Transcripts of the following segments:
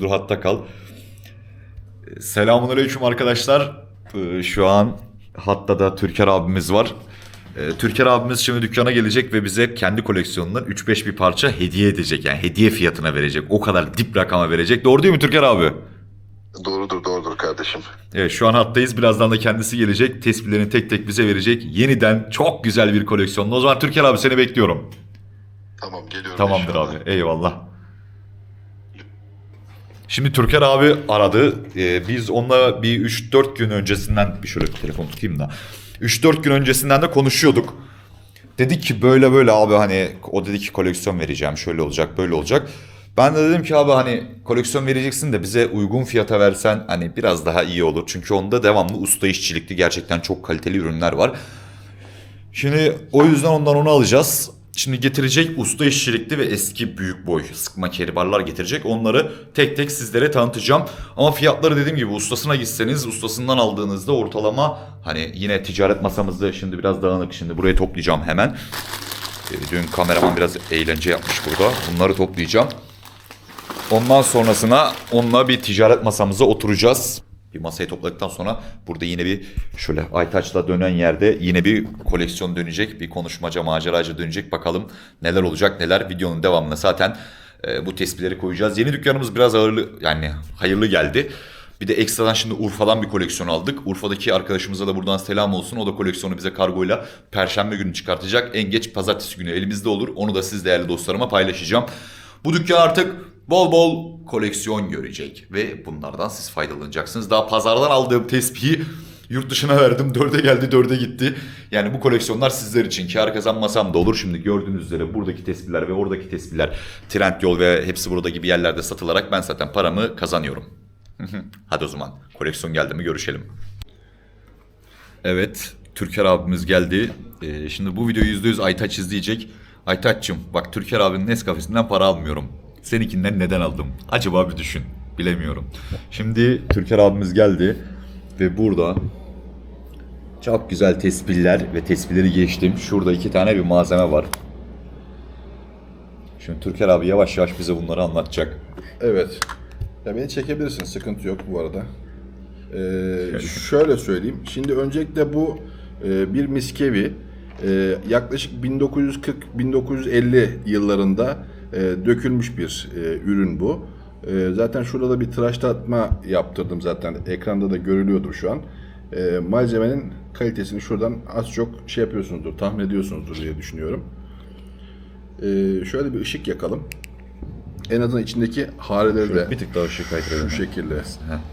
Dur hatta kal. Selamun aleyküm arkadaşlar. Ee, Şu an hatta da Türker abimiz var. Ee, Türker abimiz şimdi dükkana gelecek ve bize kendi koleksiyonundan 3-5 bir parça hediye edecek. Yani hediye fiyatına verecek. O kadar dip rakama verecek. Doğru değil mi Türker abi? Doğrudur doğrudur kardeşim. Evet şu an hattayız. Birazdan da kendisi gelecek. Tespitlerini tek tek bize verecek. Yeniden çok güzel bir koleksiyonla. O zaman Türker abi seni bekliyorum. Tamam geliyorum. Tamamdır inşallah. abi. Eyvallah. Şimdi Türker abi aradı. Ee, biz onunla bir 3-4 gün öncesinden bir şöyle bir telefon tutayım da. 3-4 gün öncesinden de konuşuyorduk. Dedik ki böyle böyle abi hani o dedi ki koleksiyon vereceğim şöyle olacak böyle olacak. Ben de dedim ki abi hani koleksiyon vereceksin de bize uygun fiyata versen hani biraz daha iyi olur. Çünkü onda devamlı usta işçilikli gerçekten çok kaliteli ürünler var. Şimdi o yüzden ondan onu alacağız. Şimdi getirecek usta işçilikli ve eski büyük boy sıkma keribarlar getirecek. Onları tek tek sizlere tanıtacağım. Ama fiyatları dediğim gibi ustasına gitseniz ustasından aldığınızda ortalama hani yine ticaret masamızda şimdi biraz dağınık. Şimdi burayı toplayacağım hemen. Ee, Dün kameraman biraz eğlence yapmış burada. Bunları toplayacağım. Ondan sonrasına onunla bir ticaret masamıza oturacağız. Bir masayı topladıktan sonra burada yine bir şöyle Aytaç'la dönen yerde yine bir koleksiyon dönecek. Bir konuşmaca, maceracı dönecek. Bakalım neler olacak neler. Videonun devamına zaten e, bu tespitleri koyacağız. Yeni dükkanımız biraz ağırlı yani hayırlı geldi. Bir de ekstradan şimdi Urfa'dan bir koleksiyon aldık. Urfa'daki arkadaşımıza da buradan selam olsun. O da koleksiyonu bize kargoyla perşembe günü çıkartacak. En geç pazartesi günü elimizde olur. Onu da siz değerli dostlarıma paylaşacağım. Bu dükkan artık bol bol koleksiyon görecek ve bunlardan siz faydalanacaksınız. Daha pazardan aldığım tespihi yurt dışına verdim. Dörde geldi, dörde gitti. Yani bu koleksiyonlar sizler için. Kar kazanmasam da olur. Şimdi gördüğünüz üzere buradaki tespihler ve oradaki tespihler Trendyol ve hepsi burada gibi yerlerde satılarak ben zaten paramı kazanıyorum. Hadi o zaman koleksiyon geldi mi görüşelim. Evet, Türker abimiz geldi. Ee, şimdi bu videoyu %100 Aytaç izleyecek. Aytaç'cığım bak Türker abinin Nescafe'sinden para almıyorum. Seninkinden neden aldım? Acaba bir düşün. Bilemiyorum. Şimdi Türker abimiz geldi ve burada çok güzel tespihler ve tespihleri geçtim. Şurada iki tane bir malzeme var. Şimdi Türker abi yavaş yavaş bize bunları anlatacak. Evet. Ya beni çekebilirsin. Sıkıntı yok bu arada. Ee, şöyle söyleyeyim. Şimdi öncelikle bu e, bir miskevi. E, yaklaşık 1940-1950 yıllarında e, dökülmüş bir e, ürün bu. E, zaten şurada da bir tıraşlatma yaptırdım zaten. Ekranda da görülüyordur şu an. E, malzemenin kalitesini şuradan az çok şey yapıyorsunuzdur, tahmin ediyorsunuzdur diye düşünüyorum. E, şöyle bir ışık yakalım. En azından içindeki hareleri de Bir tık daha ışık kaydıralım. şu şekilde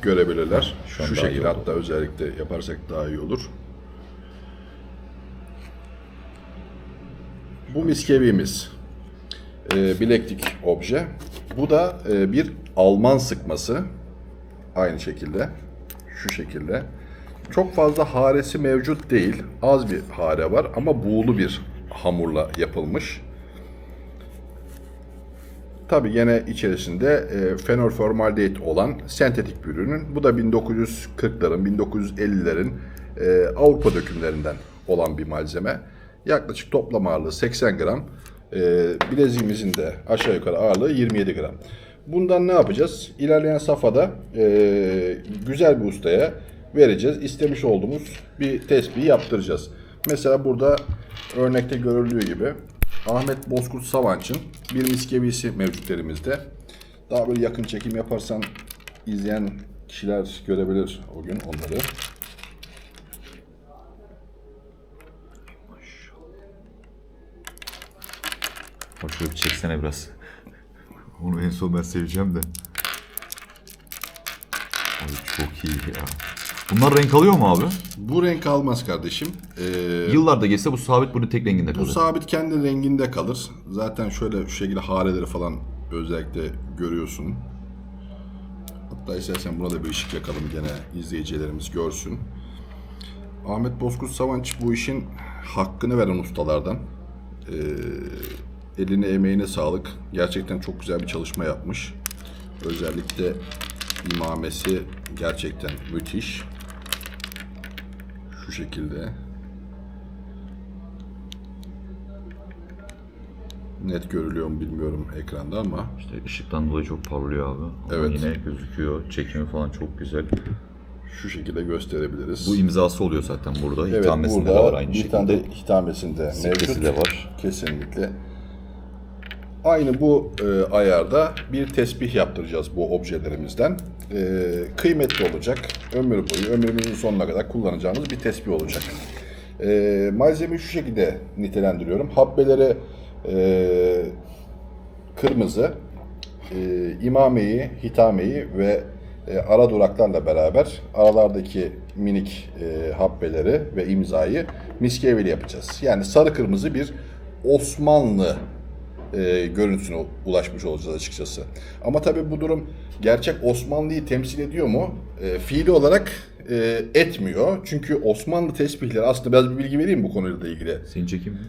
görebilirler. Şu an Şu, daha iyi şekilde oldu. hatta özellikle yaparsak daha iyi olur. Bu miskevimiz. E, bileklik obje. Bu da e, bir Alman sıkması. Aynı şekilde. Şu şekilde. Çok fazla haresi mevcut değil. Az bir hare var ama buğulu bir hamurla yapılmış. Tabii gene içerisinde e, fenolformaldehit olan sentetik bir ürünün. Bu da 1940'ların, 1950'lerin e, Avrupa dökümlerinden olan bir malzeme. Yaklaşık toplam ağırlığı 80 gram. E, bileziğimizin de aşağı yukarı ağırlığı 27 gram. Bundan ne yapacağız? İlerleyen safhada e, güzel bir ustaya vereceğiz. İstemiş olduğumuz bir tespihi yaptıracağız. Mesela burada örnekte görüldüğü gibi Ahmet Bozkurt Savanç'ın bir miskevisi mevcut elimizde. Daha böyle yakın çekim yaparsan izleyen kişiler görebilir o gün onları. Hoş bir çeksene biraz. Onu en son ben seveceğim de. Ay çok iyi ya. Bunlar renk alıyor mu abi? Bu renk almaz kardeşim. Ee, Yıllarda geçse bu sabit bunun tek renginde bu kalır. sabit kendi renginde kalır. Zaten şöyle şu şekilde hareleri falan özellikle görüyorsun. Hatta istersen buna da bir ışık yakalım gene izleyicilerimiz görsün. Ahmet Bozkurt Savanç bu işin hakkını veren ustalardan. Ee, eline emeğine sağlık. Gerçekten çok güzel bir çalışma yapmış. Özellikle imamesi gerçekten müthiş. Şu şekilde. net görülüyor mu bilmiyorum ekranda ama İşte ışıktan dolayı çok parlıyor abi. Ama Evet. Yine gözüküyor. Çekimi falan çok güzel. şu şekilde gösterebiliriz. Bu imzası oluyor zaten burada. evet, Hitamesinde burada de var aynı şekilde. hitamesinde mevcut. de var. Kesinlikle. Aynı bu e, ayarda bir tesbih yaptıracağız bu objelerimizden. E, kıymetli olacak. Ömür boyu, ömrümüzün sonuna kadar kullanacağımız bir tesbih olacak. E, malzemeyi şu şekilde nitelendiriyorum. Habbeleri e, kırmızı, e, imameyi, hitameyi ve e, ara duraklarla beraber aralardaki minik e, habbeleri ve imzayı miskeveli yapacağız. Yani sarı kırmızı bir Osmanlı e, görüntüsüne ulaşmış olacağız açıkçası. Ama tabii bu durum gerçek Osmanlı'yı temsil ediyor mu? E, fiili olarak e, etmiyor. Çünkü Osmanlı tesbihleri aslında biraz bir bilgi vereyim bu konuyla ilgili. Senin çekim mi?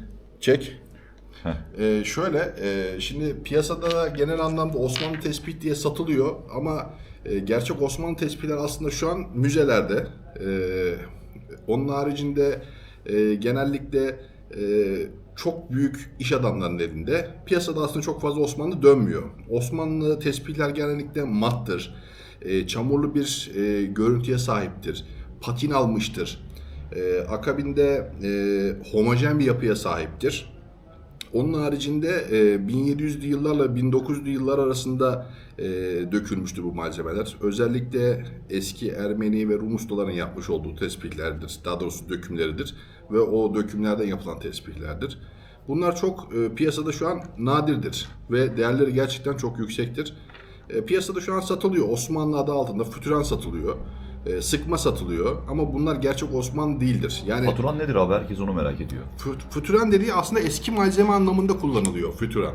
Çek. Ee, şöyle, e, şimdi piyasada da genel anlamda Osmanlı tespih diye satılıyor ama e, gerçek Osmanlı tespihler aslında şu an müzelerde. E, onun haricinde e, genellikle e, çok büyük iş adamlarının elinde. Piyasada aslında çok fazla Osmanlı dönmüyor. Osmanlı tespihler genellikle mattır. E, çamurlu bir e, görüntüye sahiptir. Patin almıştır. E, akabinde e, homojen bir yapıya sahiptir. Onun haricinde e, 1700'lü yıllarla 1900'lü yıllar arasında e, dökülmüştür bu malzemeler. Özellikle eski Ermeni ve Rum ustaların yapmış olduğu tespihlerdir. Daha doğrusu dökümleridir. Ve o dökümlerden yapılan tespihlerdir. Bunlar çok e, piyasada şu an nadirdir. Ve değerleri gerçekten çok yüksektir. E, piyasada şu an satılıyor. Osmanlı adı altında fütüren satılıyor. E, sıkma satılıyor. Ama bunlar gerçek Osmanlı değildir. Yani Faturan nedir abi? Herkes onu merak ediyor. Fü- Fütüren dediği aslında eski malzeme anlamında kullanılıyor fütüren.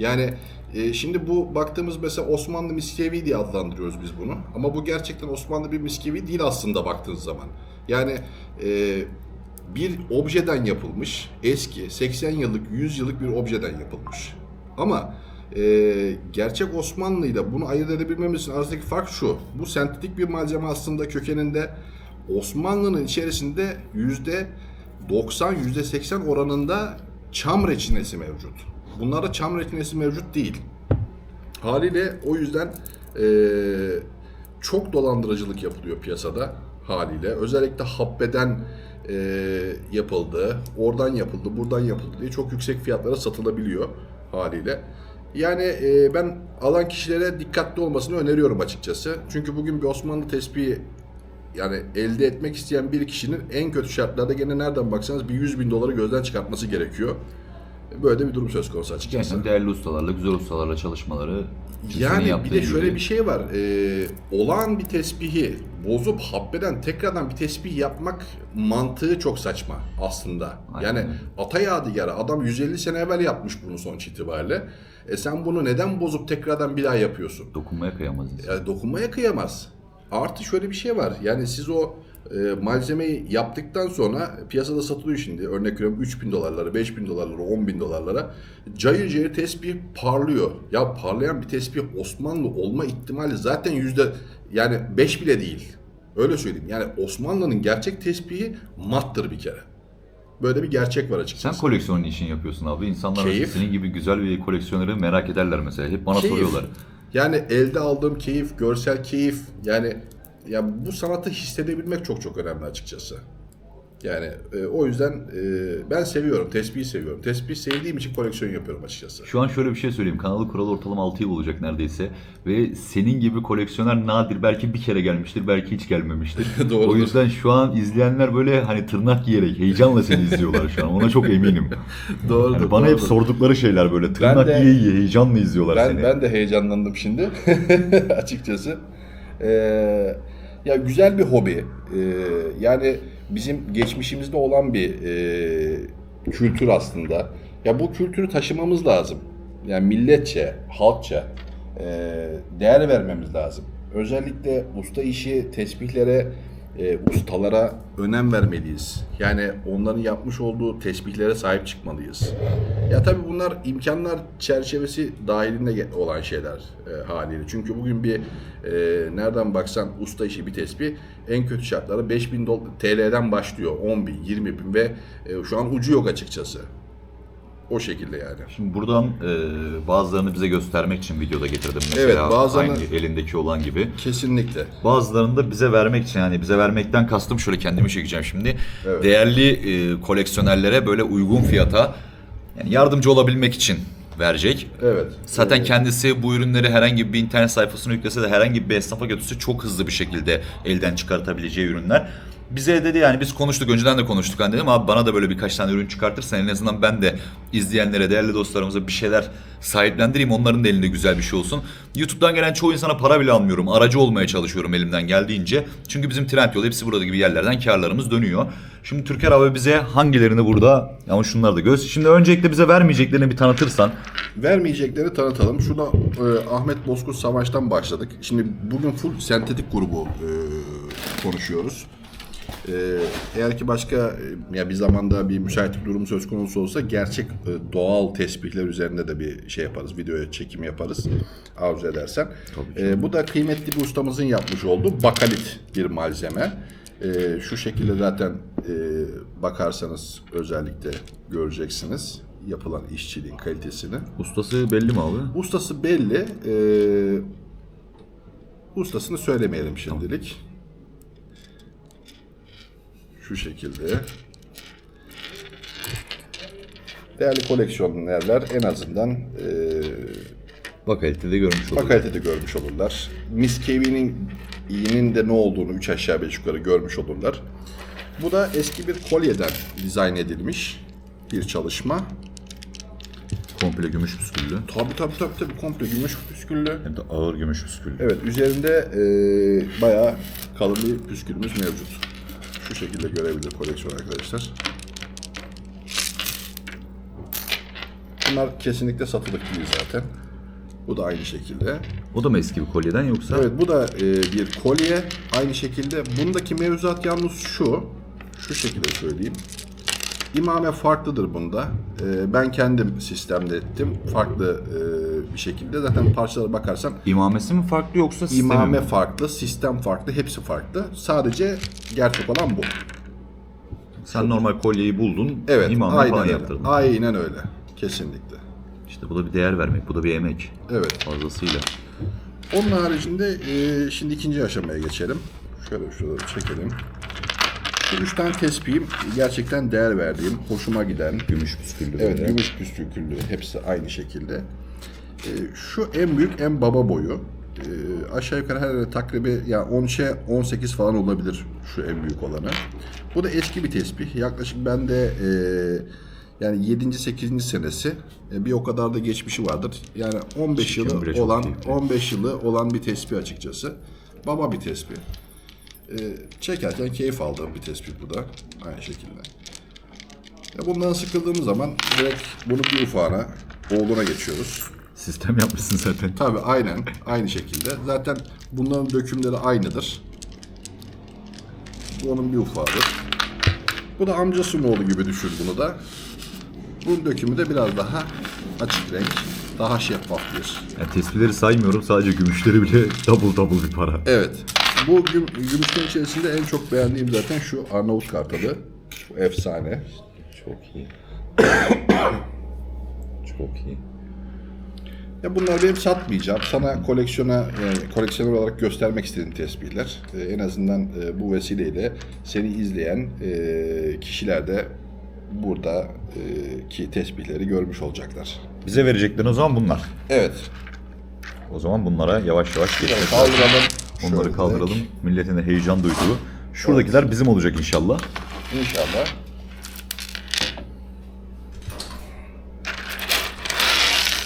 Yani e, şimdi bu baktığımız mesela Osmanlı miskevi diye adlandırıyoruz biz bunu. Ama bu gerçekten Osmanlı bir miskevi değil aslında baktığınız zaman. Yani e, bir objeden yapılmış, eski 80 yıllık, 100 yıllık bir objeden yapılmış. Ama e, gerçek Osmanlı ile bunu ayırt edebilmemiz için arasındaki fark şu. Bu sentetik bir malzeme aslında kökeninde Osmanlı'nın içerisinde yüzde 90 yüzde 80 oranında çam reçinesi mevcut. Bunlarda çam reçinesi mevcut değil. Haliyle o yüzden eee, çok dolandırıcılık yapılıyor piyasada haliyle. Özellikle habbeden eee, yapıldı, oradan yapıldı, buradan yapıldı diye çok yüksek fiyatlara satılabiliyor haliyle. Yani eee, ben alan kişilere dikkatli olmasını öneriyorum açıkçası. Çünkü bugün bir Osmanlı tespihi yani elde etmek isteyen bir kişinin en kötü şartlarda gene nereden baksanız bir 100 bin doları gözden çıkartması gerekiyor. Böyle de bir durum söz konusu açıkçası. Gerçekten değerli ustalarla, güzel ustalarla çalışmaları. Yani bir de şöyle gibi. bir şey var. Ee, olağan bir tesbihi bozup habbeden tekrardan bir tesbih yapmak mantığı çok saçma aslında. Aynen Yani ata yadigarı adam 150 sene evvel yapmış bunu sonuç itibariyle. E sen bunu neden bozup tekrardan bir daha yapıyorsun? Dokunmaya kıyamaz. Yani dokunmaya kıyamaz. Artı şöyle bir şey var. Yani siz o e, malzemeyi yaptıktan sonra piyasada satılıyor şimdi. Örnek veriyorum 3000 dolarlara, 5000 dolarlara, 10 bin dolarlara. Cayır cayır tesbih parlıyor. Ya parlayan bir tesbih Osmanlı olma ihtimali zaten yüzde yani 5 bile değil. Öyle söyleyeyim. Yani Osmanlı'nın gerçek tesbihi mattır bir kere. Böyle bir gerçek var Sen açıkçası. koleksiyon için yapıyorsun abi. İnsanlar Keyif. senin gibi güzel bir koleksiyoneri merak ederler mesela. Hep bana Keyif. soruyorlar. Yani elde aldığım keyif, görsel keyif. Yani ya bu sanatı hissedebilmek çok çok önemli açıkçası. Yani e, o yüzden e, ben seviyorum, tesbihi seviyorum. Tesbih sevdiğim için koleksiyon yapıyorum açıkçası. Şu an şöyle bir şey söyleyeyim. Kanalı kuralı ortalama 6 yıl olacak neredeyse. Ve senin gibi koleksiyoner nadir. Belki bir kere gelmiştir, belki hiç gelmemiştir. Doğrudur. O yüzden şu an izleyenler böyle hani tırnak giyerek heyecanla seni izliyorlar şu an. Ona çok eminim. Doğrudur. Yani bana hep sordukları şeyler böyle. Tırnak de- giye giye heyecanla izliyorlar Ben, seni. ben de heyecanlandım şimdi açıkçası. Ee, ya güzel bir hobi. Ee, yani bizim geçmişimizde olan bir e, kültür aslında. Ya bu kültürü taşımamız lazım. Yani milletçe, halkça e, değer vermemiz lazım. Özellikle usta işi tesbihlere, e, ustalara önem vermeliyiz. Yani onların yapmış olduğu tesbihlere sahip çıkmalıyız. Ya tabii bunlar imkanlar çerçevesi dahilinde olan şeyler e, haliyle. Çünkü bugün bir e, nereden baksan usta işi bir tespih en kötü şartlarda 5000 dol- TL'den başlıyor. 10 bin, 20 bin ve e, şu an ucu yok açıkçası. O şekilde yani. Şimdi buradan e, bazılarını bize göstermek için videoda getirdim mesela. Evet, bazılarını- Aynı elindeki olan gibi. Kesinlikle. Bazılarını da bize vermek için yani bize vermekten kastım şöyle kendimi çekeceğim şimdi. Evet. Değerli e, koleksiyonerlere böyle uygun fiyata yani yardımcı olabilmek için verecek. Evet. Zaten kendisi bu ürünleri herhangi bir internet sayfasına yüklese de herhangi bir esnafa götürse çok hızlı bir şekilde elden çıkartabileceği ürünler. Bize dedi yani biz konuştuk önceden de konuştuk hani dedim abi bana da böyle birkaç tane ürün çıkartırsan en azından ben de izleyenlere değerli dostlarımıza bir şeyler sahiplendireyim onların da elinde güzel bir şey olsun. YouTube'dan gelen çoğu insana para bile almıyorum aracı olmaya çalışıyorum elimden geldiğince. Çünkü bizim Trendyol hepsi burada gibi yerlerden karlarımız dönüyor. Şimdi Türker abi bize hangilerini burada ama şunlar da göz. Şimdi öncelikle bize vermeyeceklerini bir tanıtırsan. Vermeyecekleri tanıtalım. Şurada e, Ahmet Bozkurt Savaş'tan başladık. Şimdi bugün full sentetik grubu e, konuşuyoruz. E, eğer ki başka e, ya bir zamanda bir müsaitlik durumu söz konusu olsa gerçek e, doğal tesbihler üzerinde de bir şey yaparız. Videoya çekim yaparız. Arzu edersen. E, bu da kıymetli bir ustamızın yapmış olduğu bakalit bir malzeme. E, şu şekilde zaten e, bakarsanız özellikle göreceksiniz yapılan işçiliğin kalitesini. Ustası belli mi abi? Ustası belli. Ee, ustasını söylemeyelim şimdilik. Şu şekilde. Değerli koleksiyonerler en azından ee, Bak kalitede görmüş olduk. kalitede görmüş olurlar. Miss Kevin'in iyinin de ne olduğunu 3 aşağı 5 yukarı görmüş olurlar. Bu da eski bir kolyeden dizayn edilmiş bir çalışma. Komple gümüş püsküllü. Tabii tabii tabii tabii komple gümüş püsküllü. Hem de ağır gümüş püsküllü. Evet üzerinde e, bayağı kalın bir püskülümüz mevcut. Şu şekilde görebilir koleksiyon arkadaşlar. Bunlar kesinlikle satılık değil zaten. Bu da aynı şekilde. O da mı eski bir kolyeden yoksa? Evet bu da e, bir kolye. Aynı şekilde bundaki mevzuat yalnız şu. Şu şekilde söyleyeyim. İmame farklıdır bunda. E, ben kendim sistemde ettim. Farklı e, bir şekilde. Zaten parçalara bakarsan İmamesi mi farklı yoksa sistemi İmame mi? farklı, sistem farklı, hepsi farklı. Sadece gerçek olan bu. Sen normal kolyeyi buldun, Evet, imame aynen falan öyle. yaptırdın. Aynen öyle. Kesinlikle. İşte bu da bir değer vermek, bu da bir emek Evet. fazlasıyla. Onun haricinde e, şimdi ikinci aşamaya geçelim. Şöyle şuraları çekelim. Şu üç tane tespihim gerçekten değer verdiğim, hoşuma giden. Gümüş püsküllü Evet, böyle. gümüş püsküllü. Hepsi aynı şekilde. E, şu en büyük, en baba boyu. E, aşağı yukarı her takribi ya 10'şe 18 falan olabilir şu en büyük olanı. Bu da eski bir tespih. Yaklaşık bende e, yani 7. 8. senesi e, bir o kadar da geçmişi vardır. Yani 15 Çekim bile yılı olan keyifli. 15 yılı olan bir tespih açıkçası. Baba bir tespih. E, çekerken keyif aldığım bir tespih bu da aynı şekilde. Ya bundan sıkıldığımız zaman direkt bunu bir ufağına, oğluna geçiyoruz. Sistem yapmışsın zaten. Tabii aynen, aynı şekilde. Zaten bunların dökümleri aynıdır. Bu onun bir ufağıdır. Bu da amcasının oğlu gibi düşün bunu da. Bunun dökümü de biraz daha açık renk, daha şeffaf bir. Yani tespihleri saymıyorum, sadece gümüşleri bile double double bir para. Evet, bu güm gümüşlerin içerisinde en çok beğendiğim zaten şu Arnavut kartalı. Bu efsane. Çok iyi. Çok iyi. Ya bunlar benim satmayacağım. Sana koleksiyona, yani koleksiyoner olarak göstermek istediğim tesbihler. Ee, en azından e, bu vesileyle seni izleyen e, kişiler de burada e, ki tesbihleri görmüş olacaklar. Bize vereceklerin o zaman bunlar. Evet. O zaman bunlara yavaş yavaş geçelim. Kaldıralım. Onları Şöyle kaldıralım. Milletin de heyecan duyduğu. Şuradakiler bizim olacak inşallah. İnşallah.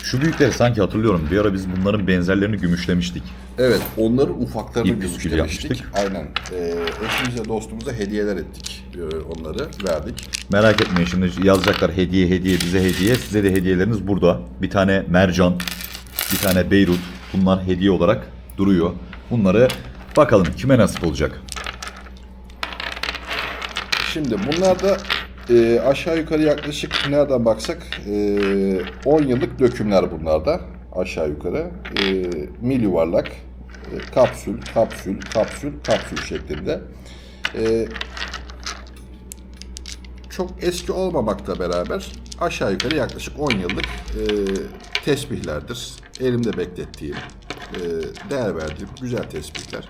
Şu büyükleri sanki hatırlıyorum. Bir ara biz bunların benzerlerini gümüşlemiştik. Evet, onların ufaklarını püskül gümüşlemiştik. yapmıştık. Aynen. Ee, eşimize, dostumuza hediyeler ettik. Ee, onları verdik. Merak etmeyin şimdi yazacaklar hediye hediye bize hediye. Size de hediyeleriniz burada. Bir tane mercan, bir tane Beyrut. Bunlar hediye olarak duruyor. Bunları bakalım kime nasip olacak. Şimdi bunlar da e, aşağı yukarı yaklaşık nereden baksak e, 10 yıllık dökümler bunlar da aşağı yukarı. E, mil yuvarlak, e, kapsül, kapsül, kapsül, kapsül şeklinde. E, çok eski olmamakla beraber aşağı yukarı yaklaşık 10 yıllık e, tesbihlerdir. Elimde beklettiğim, değer verdiğim güzel tesbihler.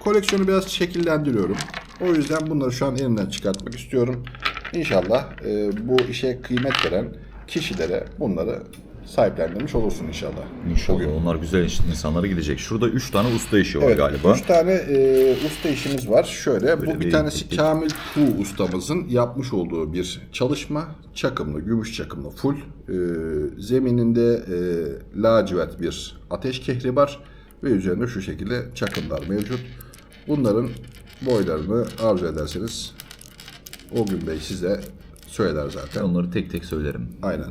Koleksiyonu biraz şekillendiriyorum. O yüzden bunları şu an elimden çıkartmak istiyorum. İnşallah e, bu işe kıymet veren kişilere bunları sahiplendirmiş olursun inşallah. İnşallah onlar güzel insanlara gidecek. Şurada 3 tane usta işi var Evet, galiba. üç tane e, usta işimiz var. Şöyle, Böyle bu bir bir- tanesi Kamil Pu ustamızın yapmış olduğu bir çalışma. Çakımlı, gümüş çakımlı full. E, zemininde e, lacivert bir ateş kehri var. Ve üzerinde şu şekilde çakımlar mevcut. Bunların boylarını arzu ederseniz o gün Bey size söyler zaten. Ben onları tek tek söylerim. Aynen.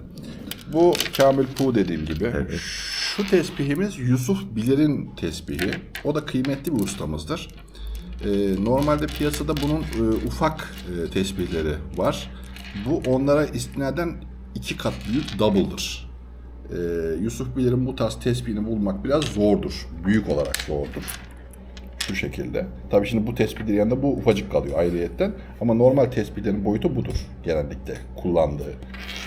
Bu Kamil Pu dediğim gibi. Şu tesbihimiz Yusuf Bilir'in tesbihi. O da kıymetli bir ustamızdır. Ee, normalde piyasada bunun e, ufak e, tesbihleri var. Bu onlara istinaden iki kat büyük double'dır. Ee, Yusuf Bilir'in bu tarz tesbihini bulmak biraz zordur. Büyük olarak zordur. Şu şekilde. Tabii şimdi bu tespitlerin yanında bu ufacık kalıyor ayrıyetten. Ama normal tespitlerin boyutu budur genellikle. Kullandığı,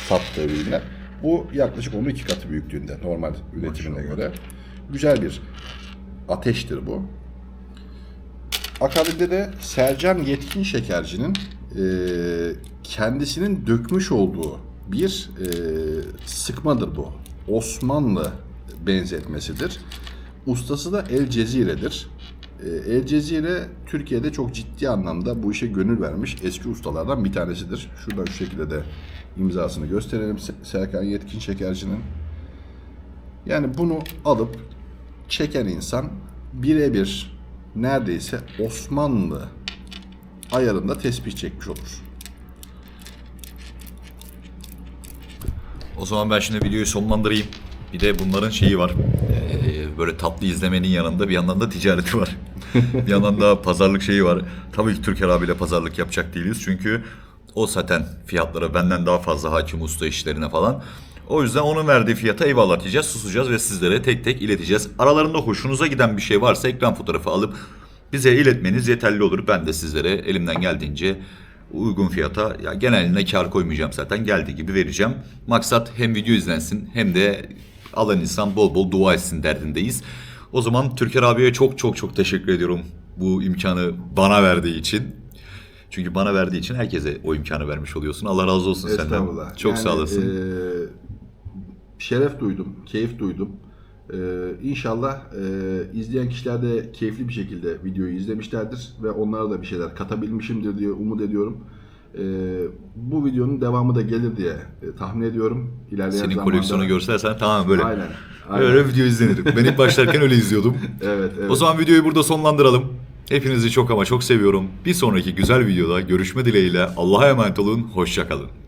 sattığı ürünler. Bu yaklaşık onun iki katı büyüklüğünde normal üretimine göre. Güzel bir ateştir bu. Akabinde de Sercan Yetkin Şekerci'nin eee, kendisinin dökmüş olduğu bir eee, sıkmadır bu. Osmanlı benzetmesidir. Ustası da El Cezire'dir. Eee, El Cezire Türkiye'de çok ciddi anlamda bu işe gönül vermiş eski ustalardan bir tanesidir. Şuradan şu şekilde de imzasını gösterelim Se- Serkan Yetkin Şekerci'nin. Yani bunu alıp çeken insan birebir neredeyse Osmanlı ayarında tesbih çekmiş olur. O zaman ben şimdi videoyu sonlandırayım. Bir de bunların şeyi var. Ee, böyle tatlı izlemenin yanında bir yandan da ticareti var. bir yandan da pazarlık şeyi var. Tabii ki Türker abiyle pazarlık yapacak değiliz. Çünkü o zaten fiyatlara benden daha fazla hakim usta işlerine falan. O yüzden onun verdiği fiyata eyvallah diyeceğiz, susacağız ve sizlere tek tek ileteceğiz. Aralarında hoşunuza giden bir şey varsa ekran fotoğrafı alıp bize iletmeniz yeterli olur. Ben de sizlere elimden geldiğince uygun fiyata ya geneline kar koymayacağım zaten geldiği gibi vereceğim. Maksat hem video izlensin hem de alan insan bol bol dua etsin derdindeyiz. O zaman Türker abiye çok çok çok teşekkür ediyorum bu imkanı bana verdiği için. Çünkü bana verdiği için herkese o imkanı vermiş oluyorsun. Allah razı olsun senden. Çok Yani, sağ olasın. eee, şeref duydum, keyif duydum. Eee inşallah eee, izleyen kişiler de keyifli bir şekilde videoyu izlemişlerdir ve onlara da bir şeyler katabilmişimdir diye umut ediyorum. Eee, bu videonun devamı da gelir diye e, tahmin ediyorum. İlerleyen Senin zamanda- koleksiyonu görselersen tamam böyle. Aynen. aynen. Böyle video izlenir. Ben ilk başlarken öyle izliyordum. Evet, evet. O zaman videoyu burada sonlandıralım. Hepinizi çok ama çok seviyorum. Bir sonraki güzel videoda görüşme dileğiyle Allah'a emanet olun. Hoşçakalın.